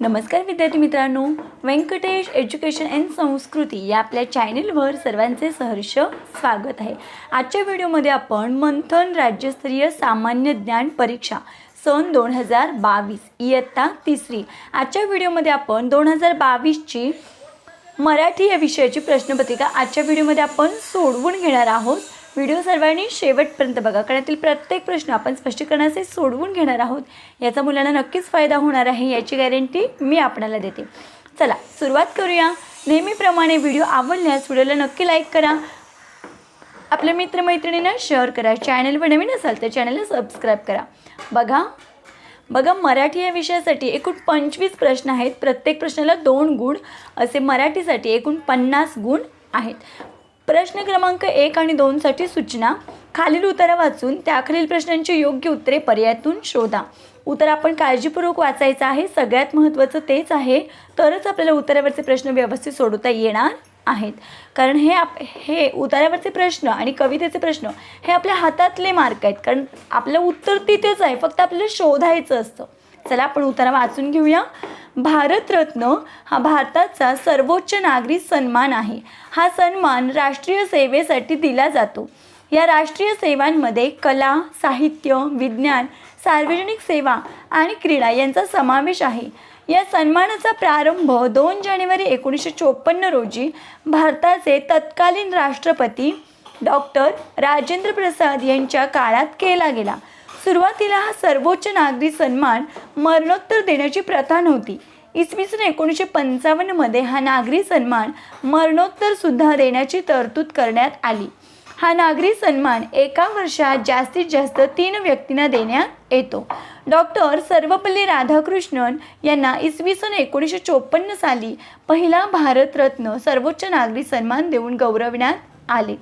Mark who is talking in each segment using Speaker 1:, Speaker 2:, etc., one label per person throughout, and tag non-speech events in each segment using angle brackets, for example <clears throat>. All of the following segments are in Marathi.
Speaker 1: नमस्कार विद्यार्थी मित्रांनो. व्यंकटेश एज्युकेशन अँड संस्कृती या आपल्या चॅनेलवर सर्वांचे सहर्ष स्वागत आहे. आजच्या व्हिडिओमध्ये आपण मंथन राज्यस्तरीय सामान्य ज्ञान परीक्षा सन दोन हजार बावीस इयत्ता तिसरी. आजच्या व्हिडिओमध्ये आपण दोन हजार बावीसची मराठी या विषयाची प्रश्नपत्रिका आजच्या व्हिडिओमध्ये आपण सोडवून घेणार आहोत. व्हिडिओ सर्वांनी शेवटपर्यंत बघा कारण यातील प्रत्येक प्रश्न आपण स्पष्टीकरणाचे सोडवून घेणार आहोत. याचा मुलांना नक्कीच फायदा होणार आहे याची गॅरंटी मी आपणाला देते. चला सुरुवात करूया. नेहमीप्रमाणे व्हिडिओ आवडल्यास व्हिडिओला नक्की लाईक करा. आपल्या मित्रमैत्रिणींना शेअर करा. चॅनलवर नवीन असाल तर चॅनलला सबस्क्राईब करा. बघा बघा मराठी या विषयासाठी एकूण पंचवीस प्रश्न आहेत. प्रत्येक प्रश्नाला दोन गुण असे मराठीसाठी एकूण पन्नास गुण आहेत. प्रश्न क्रमांक एक आणि दोनसाठी सूचना. खालील उत्तरं वाचून त्याखालील प्रश्नांची योग्य उत्तरे पर्यायातून शोधा. उत्तर आपण काळजीपूर्वक वाचायचं आहे. सगळ्यात महत्त्वाचं तेच आहे. तरच आपल्याला उत्तरावरचे प्रश्न व्यवस्थित सोडवता येणार आहेत. कारण हे आप हे उतारावरचे प्रश्न आणि कवितेचे प्रश्न हे आपल्या हातातले मार्क आहेत. कारण आपलं उत्तर तिथेच आहे. फक्त आपल्याला शोधायचं असतं. चला आपण उतारा वाचून घेऊया. भारतरत्न हा भारताचा सर्वोच्च नागरी सन्मान आहे. हा सन्मान राष्ट्रीय सेवेसाठी दिला जातो. या राष्ट्रीय सेवांमध्ये कला साहित्य विज्ञान सार्वजनिक सेवा आणि क्रीडा यांचा समावेश आहे. या सन्मानाचा प्रारंभ दोन जानेवारी एकोणीसशे चोपन्न रोजी भारताचे तत्कालीन राष्ट्रपती डॉक्टर राजेंद्र प्रसाद यांच्या काळात केला गेला. सुरुवातीला हा सर्वोच्च नागरी सन्मान मरणोत्तर देण्याची प्रथा नव्हती. इसवी सन एकोणीसशे पंचावन्नमध्ये हा नागरी सन्मान मरणोत्तर सुद्धा देण्याची तरतूद करण्यात आली. हा नागरी सन्मान एका वर्षात जास्तीत जास्त तीन व्यक्तींना देण्यात येतो. डॉक्टर सर्वपल्ली राधाकृष्णन यांना इसवी सन एकोणीसशे चोपन्न साली पहिला भारतरत्न सर्वोच्च नागरी सन्मान देऊन गौरवण्यात आले.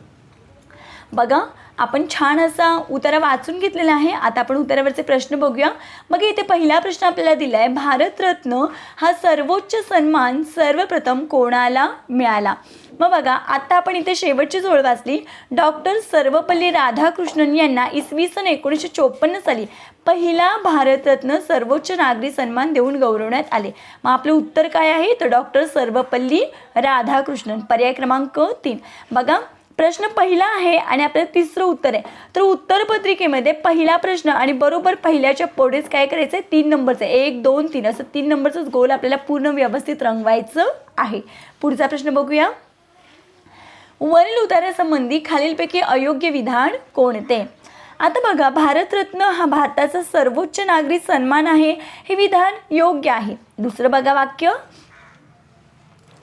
Speaker 1: बघा आपण छान असा उतारा वाचून घेतलेला आहे. आता आपण उतारावरचे प्रश्न बघूया. मग इथे पहिला प्रश्न आपल्याला दिला आहे भारतरत्न हा सर्वोच्च सन्मान सर्वप्रथम कोणाला मिळाला? मग बघा आता आपण इथे शेवटची झोळ वाचली. डॉक्टर सर्वपल्ली राधाकृष्णन यांना इसवी सन एकोणीसशे चोपन्न साली पहिला भारतरत्न सर्वोच्च नागरी सन्मान देऊन गौरवण्यात आले. मग आपलं उत्तर काय आहे? तर डॉक्टर सर्वपल्ली राधाकृष्णन पर्याय क्रमांक तीन. बघा प्रश्न पहिला आहे आणि आपल्याला तिसरं उत्तर आहे. तर उत्तरपत्रिकेमध्ये पहिला प्रश्न आणि बरोबर पहिल्याच्या पुढेच काय करायचं आहे तीन नंबरचं आहे. एक दोन तीन. असं तीन नंबरचंच गोल आपल्याला पूर्ण व्यवस्थित रंगवायचं आहे. पुढचा प्रश्न बघूया. वरील उतारासंबंधी खालीलपैकी अयोग्य विधान कोणते? आता बघा भारतरत्न हा भारताचा सर्वोच्च नागरी सन्मान आहे. हे विधान योग्य आहे. दुसरं बघा वाक्य.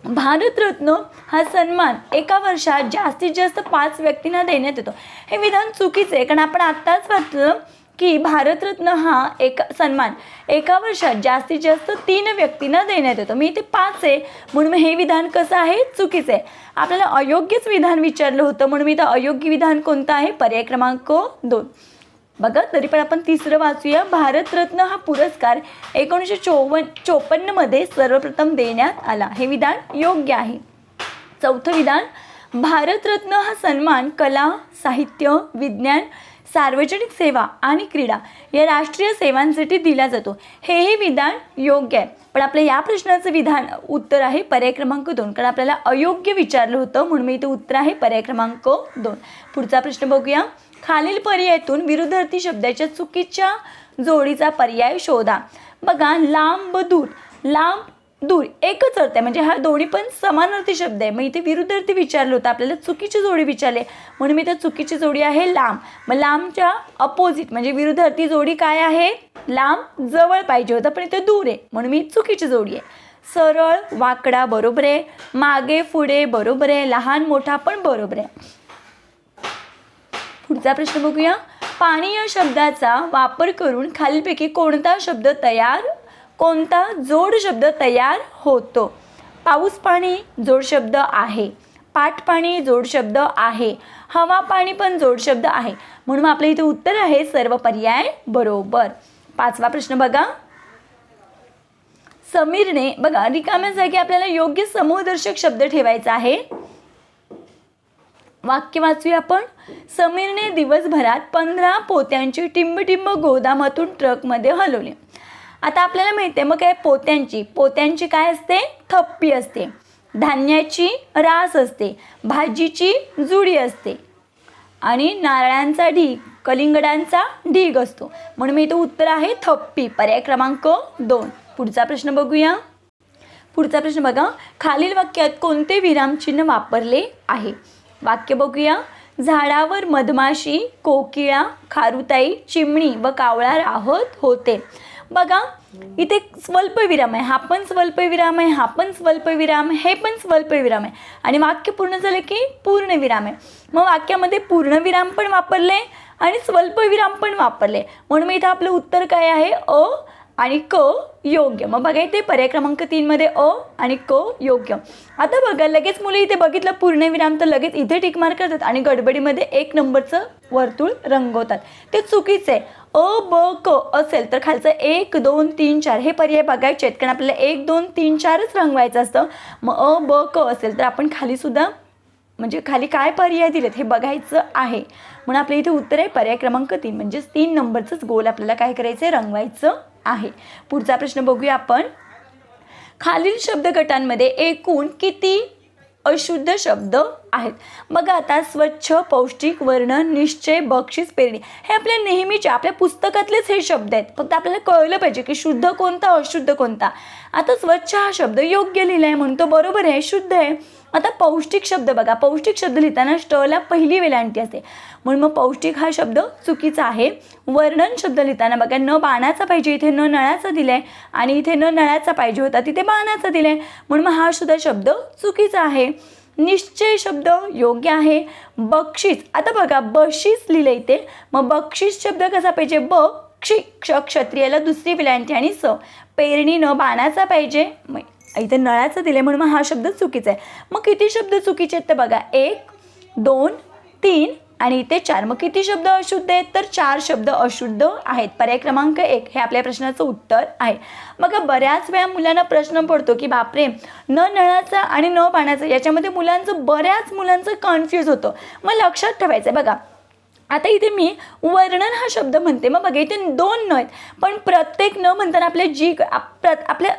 Speaker 1: भारतरत्न हा सन्मान एका वर्षात जास्तीत जास्त पाच व्यक्तींना देण्यात येतो. हे विधान चुकीचे आहे कारण आपण आत्ताच वाचलं की भारतरत्न हा एक सन्मान एका वर्षात जास्तीत जास्त तीन व्यक्तींना देण्यात येतो. मी इथे पाच आहे म्हणून हे विधान कसं आहे? चुकीचं आहे. आपल्याला अयोग्यच विधान विचारलं होतं म्हणून मी इथं अयोग्य विधान कोणतं आहे? पर्याय क्रमांक दोन. बघा तरी पण आपण तिसरं वाचूया. भारतरत्न हा पुरस्कार एकोणीसशे चोवन्न चोपन्नमध्ये सर्वप्रथम देण्यात आला. हे विधान योग्य आहे. चौथं विधान भारतरत्न हा सन्मान कला साहित्य विज्ञान सार्वजनिक सेवा आणि क्रीडा या राष्ट्रीय सेवांसाठी दिला जातो. हेही विधान योग्य आहे. पण आपल्या या प्रश्नाचं विधान उत्तर आहे पर्याय क्रमांक दोन. कारण आपल्याला अयोग्य विचारलं होतं म्हणून मी इथे उत्तर आहे पर्याय क्रमांक दोन. पुढचा प्रश्न बघूया. खालील पर्यायातून विरुद्धार्थी शब्दाच्या चुकीच्या जोडीचा पर्याय शोधा. बघा लांब दूर लांब दूर एकच अर्थ आहे. म्हणजे हा दोन्ही पण समानार्थी शब्द आहे. मग इथे विरुद्धार्थी विचारलं होतं आपल्याला चुकीची जोडी विचारले. म्हणून मी तर चुकीची जोडी आहे लांब. मग लांबच्या अपोजिट म्हणजे विरुद्धार्थी जोडी काय आहे? लांब जवळ पाहिजे होतं पण इथे दूर आहे. म्हणून मी चुकीची जोडी आहे. सरळ वाकडा बरोबर आहे. मागे पुढे बरोबर आहे. लहान मोठा पण बरोबर आहे. पुढचा प्रश्न बघूया. पाणी या शब्दाचा वापर करून खालीलपैकी कोणता शब्द तयार कोणता जोड शब्द तयार होतो? पाऊस पाणी जोड शब्द आहे. पाठ पाणी जोड शब्द आहे. हवा पाणी पण जोड शब्द आहे. म्हणून आपलं इथे उत्तर आहे सर्व पर्याय बरोबर. पाचवा प्रश्न बघा. समीरने बघा रिकाम्या जागी आपल्याला योग्य समूहदर्शक शब्द ठेवायचा आहे. वाक्य वाचूया आपण. समीरने दिवसभरात पंधरा पोत्यांची टिंबटिंब गोदामातून ट्रकमध्ये हलवले. आता आपल्याला माहिती आहे मग काय पोत्यांची? पोत्यांची काय असते? थप्पी असते. धान्याची रास असते. भाजीची जुडी असते. आणि नारळांचा ढीग कलिंगडांचा ढीग असतो. म्हणून मी इथं उत्तर आहे थप्पी. पर्याय क्रमांक दोन. पुढचा प्रश्न बघूया. पुढचा प्रश्न बघा. खालील वाक्यात कोणते विरामचिन्ह वापरले आहे? वाक्य बघूया. झाडावर मधमाशी कोकिळा खारुताई चिमणी व कावळा राहत होते. बघा इथे स्वल्पविराम आहे. हा पण स्वल्पविराम आहे हा पण स्वल्पविराम हे पण स्वल्पविराम आहे. आणि वाक्य पूर्ण झालं की पूर्णविराम आहे. मग वाक्यामध्ये पूर्णविराम पण वापरले आणि स्वल्पविराम पण वापरले. म्हणून इथं आपलं उत्तर काय आहे? अ आणि क योग्य. मग बघा इथे पर्याय क्रमांक तीनमध्ये अ आणि क योग्य. आता बघा लगेच मुलं इथे बघितलं पूर्णविराम तर लगेच इथे टिक मार्क करतात आणि गडबडीमध्ये एक नंबरचं वर्तुळ रंगवतात. ते चुकीचं आहे. अ ब क असेल तर खालचं एक दोन तीन चार हे पर्याय बघायचे आहेत. कारण आपल्याला एक दोन तीन चारच रंगवायचं असतं. मग अ ब क असेल तर आपण खालीसुद्धा म्हणजे खाली काय पर्याय दिलेत हे बघायचं आहे. म्हणून आपल्या इथे उत्तर आहे पर्याय क्रमांक तीन म्हणजेच तीन नंबरचंच गोल आपल्याला काय करायचं आहे रंगवायचं आहे. पुढचा प्रश्न बघूया आपण. खालील शब्द गटांमध्ये एकूण किती अशुद्ध शब्द आहेत? बघा आता स्वच्छ पौष्टिक वर्णन निश्चय बक्षीस पेरणी हे आपल्या नेहमीचे आपल्या पुस्तकातलेच हे शब्द आहेत. फक्त आपल्याला कळलं पाहिजे की शुद्ध कोणता अशुद्ध कोणता. आता स्वच्छ हा शब्द योग्य लिहिला आहे म्हणून तो बरोबर आहे? शुद्ध आहे. आता पौष्टिक शब्द बघा. पौष्टिक शब्द लिहिताना ष्टला पहिली वेलांटी असते. म्हणून मग पौष्टिक हा शब्द चुकीचा आहे. वर्णन शब्द लिहिताना बघा न बाणाचा पाहिजे इथे न नळाचा दिलाय. आणि इथे न नळाचा पाहिजे होता तिथे बाणाचा दिलाय. म्हणून मग हा सुद्धा शब्द चुकीचा आहे. निश्चय शब्द योग्य आहे. बक्षीस. आता बघा बक्षीस लिहिलं इथे. मग बक्षीस शब्द कसा पाहिजे? ब क्षी क्ष क्षत्रियाला दुसरी विलांटी आणि स. पेरणी न बाणाचा पाहिजे. मग इथे नळाचं दिले म्हणून मग हा शब्द चुकीचा आहे. मग किती शब्द चुकीचे आहेत तर बघा. एक दोन तीन आणि इथे चार. मग किती शब्द अशुद्ध आहेत? तर चार शब्द अशुद्ध आहेत. पर्याय क्रमांक एक हे आपल्या प्रश्नाचं उत्तर आहे. मग बऱ्याच वेळा मुलांना प्रश्न पडतो की बापरे न नळाचा आणि न पाण्याचा याच्यामध्ये मुलांचं बऱ्याच मुलांचं कन्फ्यूज होतं. मग लक्षात ठेवायचं आहे बघा आता इथे मी वर्णन हा शब्द म्हणते. मग बघा इथे दोन न आहेत. पण प्रत्येक न म्हणताना आपल्या जी आप- प्र- आपल्या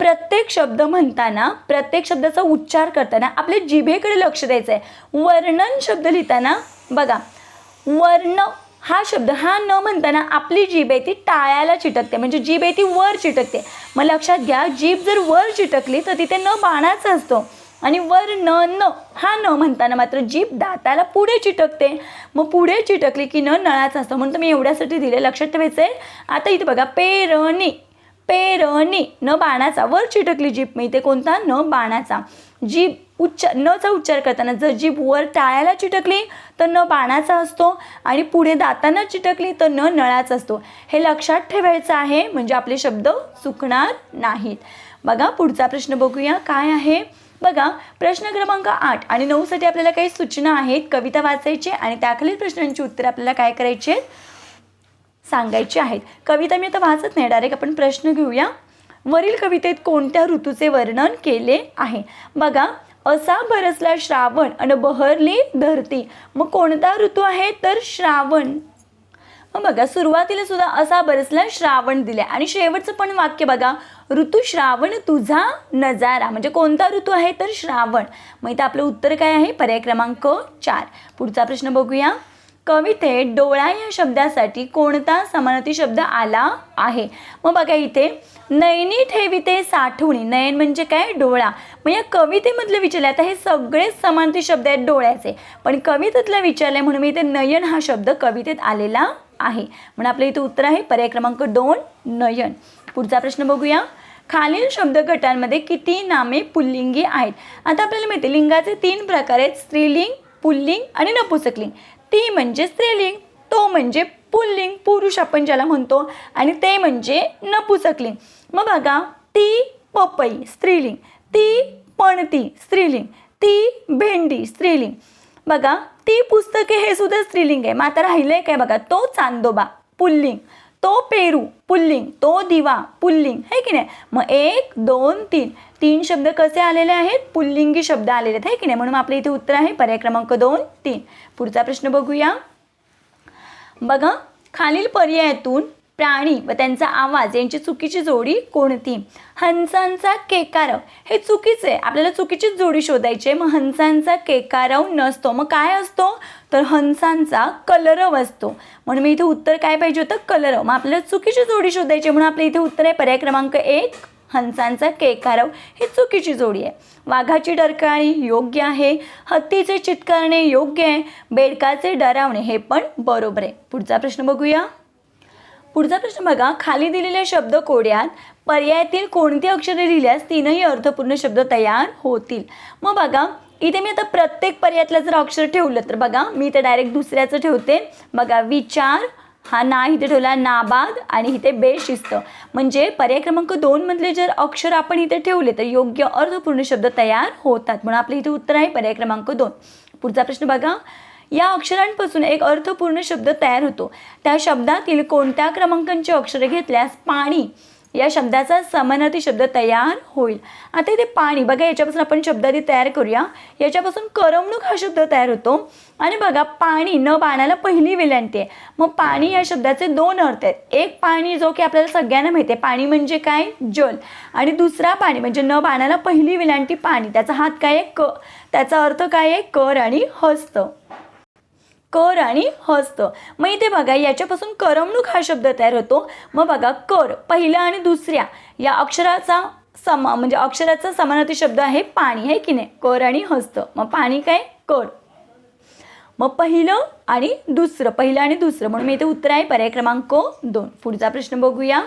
Speaker 1: प्रत्येक शब्द म्हणताना प्रत्येक शब्दाचा उच्चार करताना आपल्या जिभेकडे लक्ष द्यायचं आहे वर्णन शब्द लिहिताना बघा वर्ण हा शब्द हा न म्हणताना आपली जीभ आहे ती टाळ्याला चिटकते. म्हणजे जीभ आहे ती वर चिटकते. मग लक्षात घ्या जीभ जर वर चिटकली तर तिथे न बाणाचा असतो. आणि वर न न हा न म्हणताना मात्र जीभ दाताला पुढे चिटकते. मग पुढे चिटकली की न नळाचा असतो. म्हणून तुम्ही एवढ्यासाठी दिले. लक्षात ठेवायचं आहे आता इथे बघा पेरणी. पेरणी न बाणाचा. वर चिटकली जीप मिळते कोणता? न बाणाचा. जीभ उच्चार नचा उच्चार करताना जर जीभ वर टाळ्याला चिटकली तर न बाणाचा असतो आणि पुढे दातांना चिटकली तर न नळाचा असतो. हे लक्षात ठेवायचं आहे म्हणजे आपले शब्द चुकणार नाहीत. बघा पुढचा प्रश्न बघूया काय आहे? बघा प्रश्न क्रमांक आठ आणि नऊसाठी आपल्याला काही सूचना आहेत कविता वाचायची आणि त्याखालील प्रश्नांची उत्तरं आपल्याला काय करायची आहेत? सांगायची आहेत. कविता मी आता वाचत नाही. डायरेक्ट आपण प्रश्न घेऊया. वरील कवितेत कोणत्या ऋतूचे वर्णन केले आहे? बघा असा बरसला श्रावण आणि बहरली धरती. मग कोणता ऋतू आहे? तर श्रावण. मग बघा सुरुवातीला सुद्धा असा बरसला श्रावण दिले. आणि शेवटचं पण वाक्य बघा. ऋतू श्रावण तुझा नजारा. म्हणजे कोणता ऋतू आहे? तर श्रावण. मग इथं आपलं उत्तर काय आहे? पर्याय क्रमांक चार. पुढचा प्रश्न बघूया. कवितेत डोळा या शब्दासाठी कोणता समानार्थी शब्द आला आहे? मग बघा इथे नयनी ठेविते साठवणी. नयन म्हणजे काय? डोळा. मग या कवितेमधलं विचारलं आता हे सगळेच समानार्थी शब्द आहेत डोळ्याचे. पण कवितेतलं विचारलंय म्हणून मी इथे नयन हा शब्द कवितेत आलेला आहे. म्हणून आपलं इथे उत्तर आहे पर्याय क्रमांक दोन नयन. पुढचा प्रश्न बघूया. खालील शब्द गटांमध्ये किती नामे पुल्लिंगी आहेत? आता आपल्याला माहिती आहे, लिंगाचे तीन प्रकार आहेत स्त्रीलिंग पुल्लिंग आणि नपुसकलिंग. ती म्हणजे स्त्रीलिंग तो म्हणजे पुल्लिंग पुरुष आपण ज्याला म्हणतो आणि ते म्हणजे नपुसकलिंग. मग बघा ती पपई स्त्रीलिंग ती पणती स्त्रीलिंग ती भेंडी स्त्रीलिंग. बघा ती पुस्तके हे सुद्धा स्त्रीलिंग आहे. मग आता राहिलं आहे काय बघा तो चांदोबा पुल्लिंग. तो पेरू पुल्लिंग तो दिवा पुल्लिंग है की नाही? मग एक दोन तीन. तीन शब्द कसे आलेले आहेत? पुल्लिंगी शब्द आलेले आहेत आहे की नाही? म्हणून आपल्या इथे उत्तर आहे पर्याय क्रमांक दोन तीन. पुढचा प्रश्न बघूया. बघा खालील पर्यायातून प्राणी व त्यांचा आवाज यांची चुकीची जोडी कोणती? हंसांचा केकारव. हे चुकीचं आहे आपल्याला चुकीचीच जोडी शोधायची आहे. मग हंसांचा केकारव नसतो. मग काय असतो? तर हंसांचा कलरव असतो. म्हणून मी इथे उत्तर काय पाहिजे होतं? कलरव. मग आपल्याला चुकीची जोडी शोधायची म्हणून आपल्या इथे उत्तर आहे पर्याय क्रमांक एक हंसांचा केकारव. ही चुकीची जोडी आहे. वाघाची डरकाळी योग्य आहे. हत्तीचे चितकारणे योग्य आहे. बेडकाचे डरावणे हे पण बरोबर आहे. पुढचा प्रश्न बघूया. पुढचा प्रश्न बघा. खाली दिलेल्या शब्द कोड्यात पर्यायातील कोणती अक्षरे लिहिल्यास तीनही अर्थपूर्ण शब्द तयार होतील. मग बघा इथे मी आता प्रत्येक पर्यायातलं जर अक्षर ठेवलं तर बघा मी इथे डायरेक्ट दुसऱ्याचं ठेवते. बघा विचार हा ना इथे ठेवला नाबाद आणि इथे बेशिस्त. म्हणजे पर्याय क्रमांक दोनमधले जर अक्षर आपण इथे ठेवले तर योग्य अर्थपूर्ण शब्द तयार होतात. म्हणून आपलं इथे उत्तर आहे पर्याय क्रमांक दोन. पुढचा प्रश्न बघा. या अक्षरांपासून एक अर्थपूर्ण शब्द तयार होतो. त्या शब्दातील कोणत्या क्रमांकांची अक्षरे घेतल्यास पाणी? या शब्दाचा समानार्थी शब्द तयार होईल. आता इथे पाणी बघा याच्यापासून आपण शब्दादी तयार करूया. याच्यापासून करमणूक हा शब्द तयार होतो. आणि बघा पाणी न बाणाला पहिली विलांटी आहे. मग पाणी या शब्दाचे दोन अर्थ आहेत. एक पाणी जो की आपल्याला सगळ्यांना माहिती आहे पाणी म्हणजे काय? जल. आणि दुसरा पाणी म्हणजे न बाणाला पहिली विलांटी पाणी. त्याचा हात काय आहे? क. त्याचा अर्थ काय आहे? कर आणि हस्त. कर आणि हस्त. मग इथे बघा याच्यापासून करमणूक हा शब्द तयार होतो. मग बघा कर पहिल्या आणि दुसऱ्या या अक्षराचा समा म्हणजे अक्षराचा समानार्थी शब्द आहे पाणी आहे की नाही? कर आणि हस्त. मग पाणी काय? कर. मग पहिलं आणि दुसरं पहिलं आणि दुसरं. म्हणून मी इथे उत्तर आहे पर्याय क्रमांक दोन. पुढचा प्रश्न बघूया.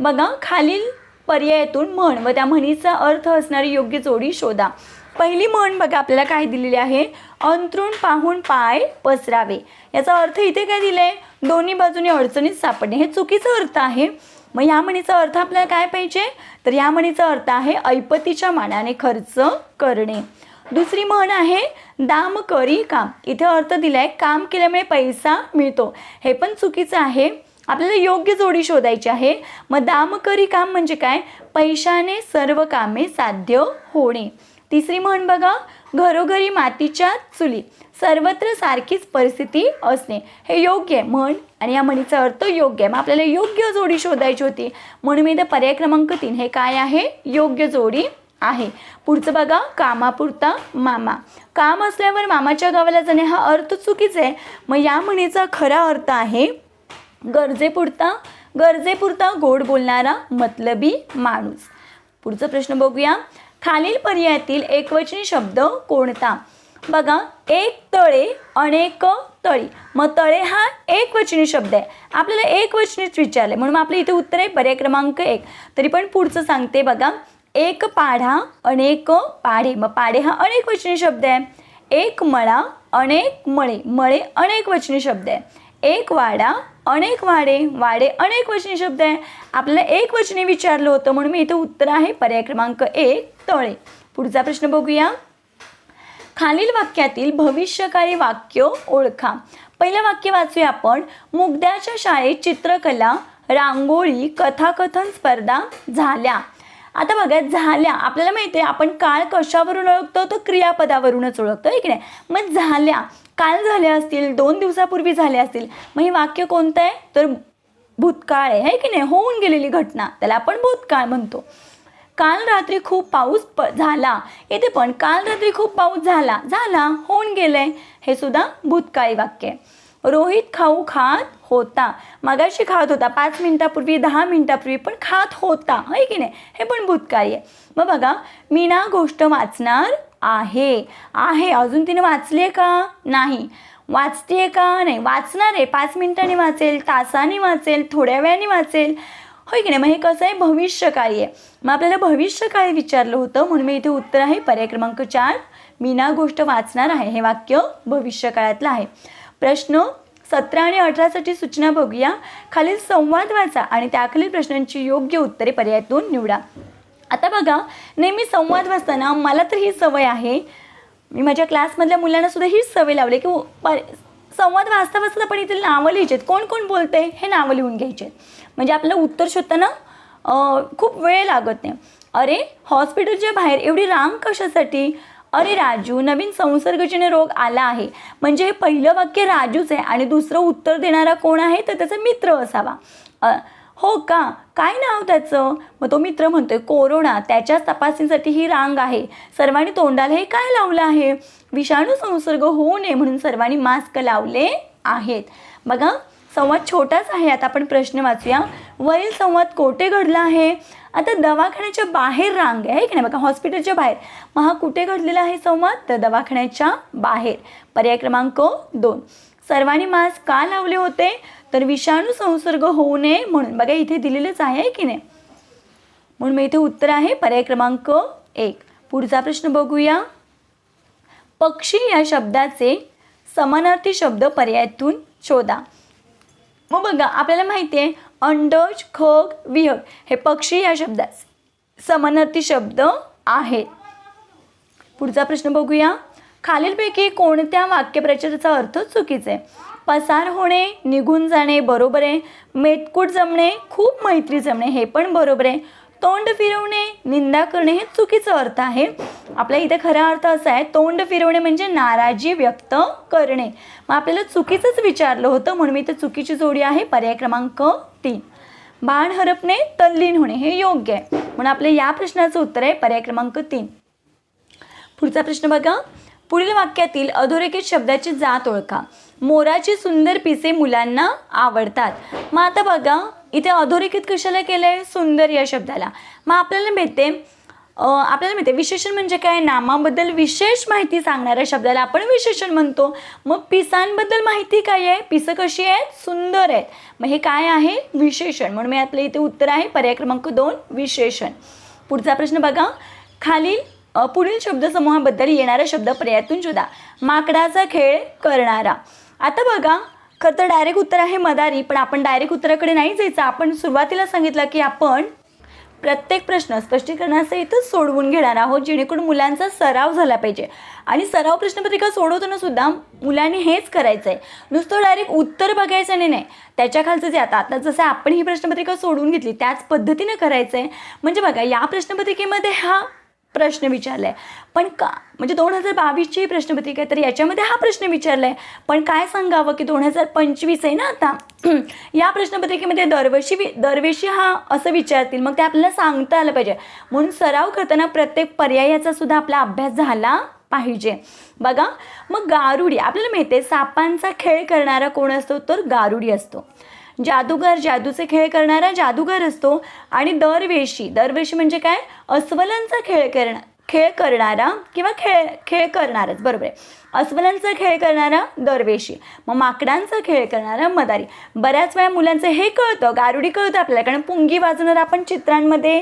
Speaker 1: बघा खालील पर्यायातून म्हण व त्या म्हणीचा अर्थ असणारी योग्य जोडी शोधा. पहिली म्हण बघा आपल्याला काय दिलेली आहे? अंतरुण पाहून पाय पसरावे. याचा अर्थ इथे काय दिलं आहे दोन्ही बाजूने अडचणीत सापडणे. हे चुकीचा अर्थ आहे. मग या म्हणीचा अर्थ आपल्याला काय पाहिजे? तर या म्हणीचा अर्थ आहे ऐपतीच्या मानाने खर्च करणे. दुसरी म्हण आहे दाम करी काम. इथे अर्थ दिलाय काम केल्यामुळे पैसा मिळतो. हे पण चुकीचं आहे. आपल्याला योग्य जोडी शोधायची आहे. मग दामकरी काम म्हणजे काय? पैशाने सर्व कामे साध्य होणे. तिसरी म्हण बघा घरोघरी मातीच्या चुली. सर्वत्र सारखीच परिस्थिती असणे. हे योग्य आहे म्हण आणि या म्हणीचा अर्थ योग्य आहे. मग आपल्याला योग्य जोडी शोधायची होती. म्हणून मी इथं पर्याय क्रमांक तीन हे काय आहे? योग्य जोडी आहे. पुढचं बघा कामापुरता मामा. काम असल्यावर मामाच्या गावाला जाणे हा अर्थ चुकीचा आहे. मग या म्हणीचा खरा अर्थ आहे गरजेपुरता गरजेपुरता गोड बोलणारा मतलबी माणूस. पुढचा प्रश्न बघूया. खालील पर्यायातील एकवचनी शब्द कोणता? बघा एक तळे अनेक तळी. मग तळे हा एकवचनी शब्द आहे. आपल्याला एकवचनीच विचारले म्हणून आपलं इथे उत्तर आहे पर्याय क्रमांक एक. तरी पण पुढचं सांगते बघा. एक पाढा अनेक पाढे. मग पाढे हा अनेक वचनी शब्द आहे. एक मळा अनेक मळे. मळे अनेक वचनी शब्द आहे. एक वाडा अनेक वाडे वाडे अनेक वचनी शब्द आहे. आपल्याला एक वचनी विचारलं होतं म्हणून मी इथं उत्तर आहे पर्याय क्रमांक एक तळे. पुढचा प्रश्न बघूया. खालील वाक्यातील भविष्यकाळी वाक्य ओळखा. पहिलं वाक्य वाचूया आपण. मुग्ध्याच्या शाळेत चित्रकला रांगोळी कथाकथन स्पर्धा झाल्या. आता बघा झाल्या. आपल्याला माहिती आहे आपण काळ कशावरून ओळखतो? तर क्रियापदावरूनच ओळखतो आहे की नाही? मग झाल्या. काल झाल्या असतील दोन दिवसापूर्वी झाल्या असतील. मग हे वाक्य कोणतं आहे? तर भूतकाळ आहे है की नाही? होऊन गेलेली घटना. त्याला आपण भूतकाळ म्हणतो. काल रात्री खूप पाऊस प झाला. इथे पण काल रात्री खूप पाऊस झाला. झाला होऊन गेलंय. हे सुद्धा भूतकाळी वाक्य आहे. रोहित खाऊ खात होता. मगाशी खात होता. पाच मिनिटापूर्वी दहा मिनिटापूर्वी पण खात होता. है की नाही? हे पण भूतकाळी आहे. मग बघा मीना गोष्ट वाचणार आहे. आहे. अजून तिने वाचली आहे का? नाही. वाचते का? नाही. वाचणार आहे. पाच मिनिटांनी वाचेल तासाने वाचेल थोड्या वेळाने वाचेल. होय की नाही? मग हे कसं आहे? भविष्यकाळी आहे. मग आपल्याला भविष्यकाळी विचारलं होतं. म्हणून मी इथे उत्तर आहे. पर्याय क्रमांक चार. मीना गोष्ट वाचणार आहे. हे वाक्य भविष्यकाळातलं आहे. प्रश्न सतरा आणि अठरासाठी सूचना बघूया. खालील संवाद वाचा आणि त्याखालील प्रश्नांची योग्य उत्तरे पर्यायातून निवडा. आता बघा नेहमी संवाद वाचताना मला तर ही सवय आहे मी माझ्या क्लासमधल्या मुलांना सुद्धा हीच सवय लावली की पर संवाद वाचता वाचता पण इथे नावं लिहायचे कोण कोण बोलते हे नावं लिहून घ्यायचे म्हणजे आपलं उत्तर शोधताना खूप वेळ लागत नाही. अरे हॉस्पिटलच्या बाहेर एवढी रांग कशासाठी? अरे राजू नवीन संसर्गजन्य रोग आला आहे. म्हणजे हे पहिलं वाक्य राजूच आहे आणि दुसरं उत्तर देणारा कोण आहे? तर त्याचा मित्र असावा. हो का? काय नाव त्याचं? मग तो मित्र म्हणतोय कोरोना त्याच्याच तपासणीसाठी ही रांग आहे. सर्वांनी तोंडाला हे काय लावलं आहे? विषाणू संसर्ग होऊ नये म्हणून सर्वांनी मास्क लावले आहेत. बघा संवाद छोटाच आहे. आता आपण प्रश्न वाचूया. वरील संवाद कोठे घडला आहे? आता दवाखान्याच्या बाहेर रांग आहे की नाही? बघा हॉस्पिटलच्या बाहेर. मग हा कुठे घडलेला आहे संवाद? तर दवाखान्याच्या बाहेर. पर्याय क्रमांक दोन. सर्वांनी मास्क का लावले होते? तर विषाणू संसर्ग होऊ नये म्हणून. बघा इथे दिलेलंच आहे की नाही? म्हणून मग इथे उत्तर आहे पर्याय क्रमांक एक. पुढचा प्रश्न बघूया. पक्षी या शब्दाचे समानार्थी शब्द पर्यायातून शोधा. मग बघा आपल्याला माहिती आहे अंडज खग विहग हे पक्षी या शब्दाचे समानार्थी शब्द आहेत. पुढचा प्रश्न बघूया. खालीलपैकी कोणत्या वाक्यप्रचाराचा अर्थ चुकीचा आहे? पसार होणे निघून जाणे बरोबर आहे मेतकूट जमणे खूप मैत्री जमणे हे पण बरोबर. आहे तोंड फिरवणे निंदा करणे हे चुकीचं अर्थ आहे. आपल्या इथे खरा अर्थ असा आहे तोंड फिरवणे म्हणजे नाराजी व्यक्त करणे. मग आपल्याला चुकीचंच विचारलं होतं म्हणून मी इथे चुकीची जोडी आहे पर्याय क्रमांक तीन. बाण हरपणे तल्लीन होणे हे योग्य आहे. म्हणून आपल्या या प्रश्नाचं उत्तर आहे पर्याय क्रमांक तीन. पुढचा प्रश्न बघा. पुढील वाक्यातील अधोरेखित शब्दाची जात ओळखा. मोराची सुंदर पिसे मुलांना आवडतात. मग आता बघा इथे अधोरेखित कशाला केलं आहे सुंदर या शब्दाला. मग आपल्याला मिळते आपल्याला मिळते विशेषण म्हणजे काय? नामाबद्दल विशेष माहिती सांगणाऱ्या शब्दाला आपण विशेषण म्हणतो. मग पिसांबद्दल माहिती काय आहे? पिसं कशी आहेत? सुंदर आहेत. मग हे काय आहे? विशेषण. म्हणून मी आपल्या इथे उत्तर आहे पर्याय क्रमांक दोन विशेषण. पुढचा प्रश्न बघा. खालील पुढील शब्दसमूहाबद्दल येणारा शब्द पर्यायातून शोधा. माकडाचा खेळ करणारा. आता बघा खरं तर डायरेक्ट उत्तर आहे मदारी पण आपण डायरेक्ट उत्तराकडे नाही जायचं. आपण सुरुवातीला सांगितलं की आपण प्रत्येक प्रश्न स्पष्टीकरणासहितच सोडवून घेणार आहोत जेणेकरून मुलांचा सराव झाला पाहिजे. आणि सराव प्रश्नपत्रिका सोडवताना सुद्धा मुलांनी हेच करायचं आहे नुसतं डायरेक्ट उत्तर बघायचं नाही नाही. त्याच्या खालचं जे आता आता जसं आपण ही प्रश्नपत्रिका सोडवून घेतली त्याच पद्धतीनं करायचं आहे म्हणजे बघा या प्रश्नपत्रिकेमध्ये हा प्रश्न विचारला आहे पण का म्हणजे दोन हजार बावीसची प्रश्नपत्रिका आहे तर याच्यामध्ये हा प्रश्न विचारला आहे पण काय सांगावं की दोन हजार पंचवीस आहे ना आता <clears throat> या प्रश्नपत्रिकेमध्ये दरवर्षी वि- दरवर्षी हा असं विचारतील मग ते आपल्याला सांगता आलं पाहिजे. म्हणून सराव करताना प्रत्येक पर्यायाचा सुद्धा आपला अभ्यास झाला पाहिजे. बघा मग गारुडी आपल्याला माहिती आहे सापांचा खेळ करणारा कोण असतो? तर गारुडी असतो. जादूगार जादूचे खेळ करणारा जादूगार असतो. आणि दरवेशी दरवेशी म्हणजे काय? अस्वलांचा खेळ करणा खेळ करणारा किंवा खेळ खेळ करणारच बरोबर आहे. अस्वलांचा खेळ करणारा दरवेशी मग माकडांचा खेळ करणारा मदारी. बऱ्याच वेळा मुलांचं हे कळतं गारुडी कळतं आपल्याला कारण पुंगी वाजवणारा आपण चित्रांमध्ये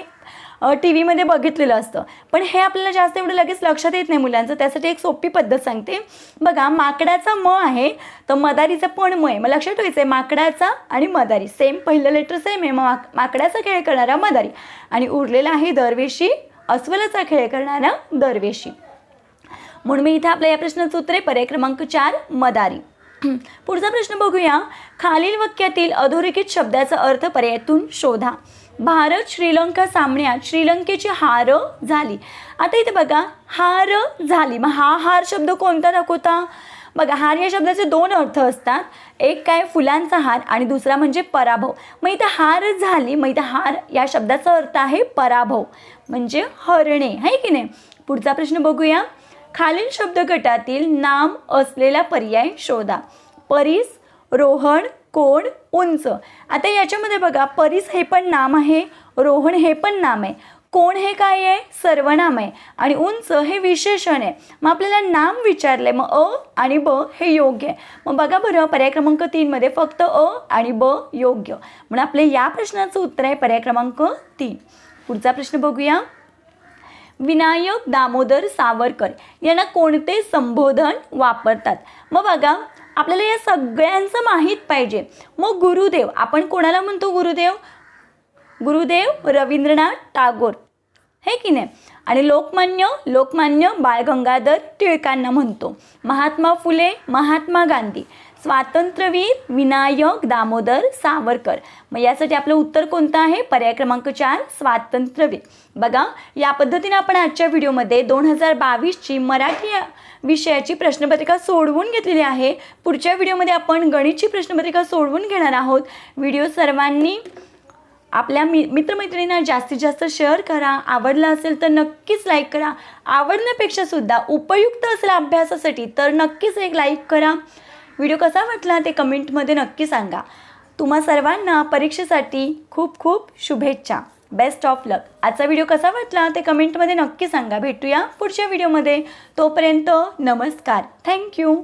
Speaker 1: टी व्हीमध्ये बघितलेलं असतं. पण हे आपल्याला जास्त एवढं लगेच लक्षात येत नाही मुलांचं. त्यासाठी एक सोपी पद्धत सांगते. बघा माकडाचा म आहे तर मदारीचं पण म आहे. मग लक्षात ठेवायचं आहे माकडाचा आणि मदारी. सेम पहिलं लेटर सेम आहे. मग माक माकडाचा खेळ करणारा मदारी. आणि उरलेला आहे दरवेशी अस्वलाचा खेळ करणारा दरवेशी. म्हणून मी इथे आपल्या या प्रश्नाचं उत्तर आहे. पर्याय क्रमांक चार मदारी. <clears throat> पुढचा प्रश्न बघूया. खालील वाक्यातील अधोरेखित शब्दाचा अर्थ पर्यायातून शोधा. भारत श्रीलंका सामन्यात श्रीलंकेची हार झाली. आता इथे बघा हार झाली. मग हा हार शब्द कोणता दाखवता? बघा हार या शब्दाचे दोन अर्थ असतात. एक काय? फुलांचा हार आणि दुसरा म्हणजे पराभव. मग इथं हार झाली मग इथं हार या शब्दाचा अर्थ आहे पराभव. म्हणजे हरणे आहे की नाही? पुढचा प्रश्न बघूया. खालील शब्द गटातील नाम असलेला पर्याय शोधा. परीस रोहण कोण उंच. आता याच्यामध्ये बघा परीस हे पण नाम आहे रोहण हे पण नाम आहे. कोण हे काय आहे? सर्वनाम आहे. आणि उंच हे विशेषण आहे. मग आपल्याला नाम विचारलं आहे मग अ आणि ब हे योग्य आहे. मग बघा बरं पर्याय क्रमांक तीनमध्ये फक्त अ आणि ब योग्य. म्हणून आपले या प्रश्नाचं उत्तर आहे पर्याय क्रमांक तीन. पुढचा प्रश्न बघूया. विनायक दामोदर सावरकर यांना कोणते संबोधन वापरतात? मग बघा आपल्याला या सगळ्यांचं माहीत पाहिजे. मग गुरुदेव आपण कोणाला म्हणतो गुरुदेव? गुरुदेव रवींद्रनाथ टागोर. हे की नाही? आणि लोकमान्य लोकमान्य बाळ गंगाधर टिळकांना म्हणतो. महात्मा फुले महात्मा गांधी. स्वातंत्र्यवीर विनायक दामोदर सावरकर. मग यासाठी आपलं उत्तर कोणतं आहे? पर्याय क्रमांक चार स्वातंत्र्यवीर. बघा या पद्धतीने आपण आजच्या व्हिडिओमध्ये दोन हजार बावीसची मराठी विषयाची प्रश्नपत्रिका सोडवून घेतलेली आहे. पुढच्या व्हिडिओमध्ये आपण गणितची प्रश्नपत्रिका सोडवून घेणार आहोत. व्हिडिओ सर्वांनी आपल्या मि मित्रमैत्रिणींना जास्तीत जास्त शेअर करा. आवडला असेल तर नक्कीच लाईक करा. आवडण्यापेक्षा सुद्धा उपयुक्त असेल अभ्यासासाठी तर नक्कीच एक लाईक करा. व्हिडिओ कसा वाटला ते कमेंटमध्ये नक्की सांगा. तुम्हा सर्वांना परीक्षेसाठी खूप खूप शुभेच्छा. बेस्ट ऑफ लक आजचा व्हिडिओ कसा वाटला ते कमेंटमध्ये नक्की सांगा. भेटूया पुढच्या व्हिडिओमध्ये. तोपर्यंत नमस्कार. थँक्यू